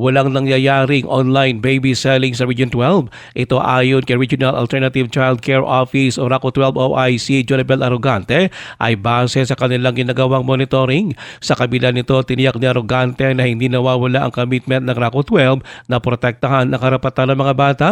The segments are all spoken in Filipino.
walang nangyayaring online baby selling sa Region 12. Ito ayon kay Regional Alternative Child Care Office o RACO 12 OIC Jonabel Arrogante ay base sa kanilang ginagawang monitoring. Sa kabila nito, tiniyak ni Arrogante na hindi nawawala ang commitment ng RACO 12 na protektahan ang karapatan ng mga bata.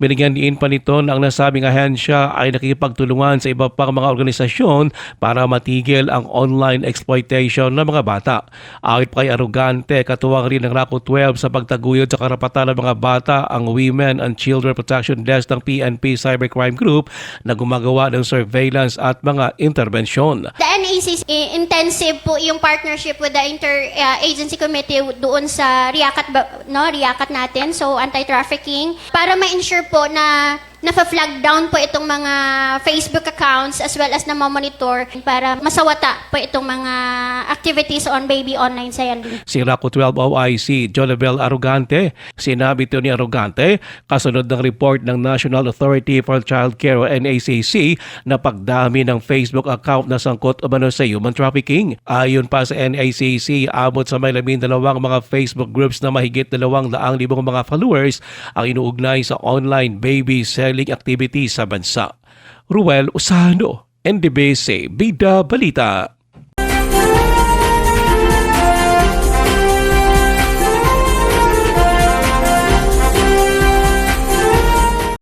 Binigyan diin pa nito na ang nasabing ahensya ay nakikipagtulungan sa iba pang mga organisasyon para matigil ang online exploitation ng mga bata. Ayon pa kay Arrogante, katuwang rin ng RACO 12 sa pagtaguyod sa karapatan ng mga bata ang Women and Children Protection Desk ng PNP Cybercrime Group na gumagawa ng surveillance at mga intervensyon. The NAC eh, intensive po yung partnership with the inter-agency committee doon sa Riakat ba- no Riakat natin so anti-trafficking para ma-ensure po na nafa-flag down po itong mga Facebook accounts as well as na monitor para masawata po itong mga activities on baby online selling. Si RACO 12 OIC Jonabel Arrogante, sinabi ito ni Arrogante kasunod ng report ng National Authority for Child Care o NACC na pagdami ng Facebook account na sangkot umano sa human trafficking. Ayon pa sa NACC, abot sa may labing dalawang mga Facebook groups na mahigit dalawang daang libong mga followers ang inuugnay sa online baby selling activities sa bansa. Ruel Usano, NDBC, Bida Balita.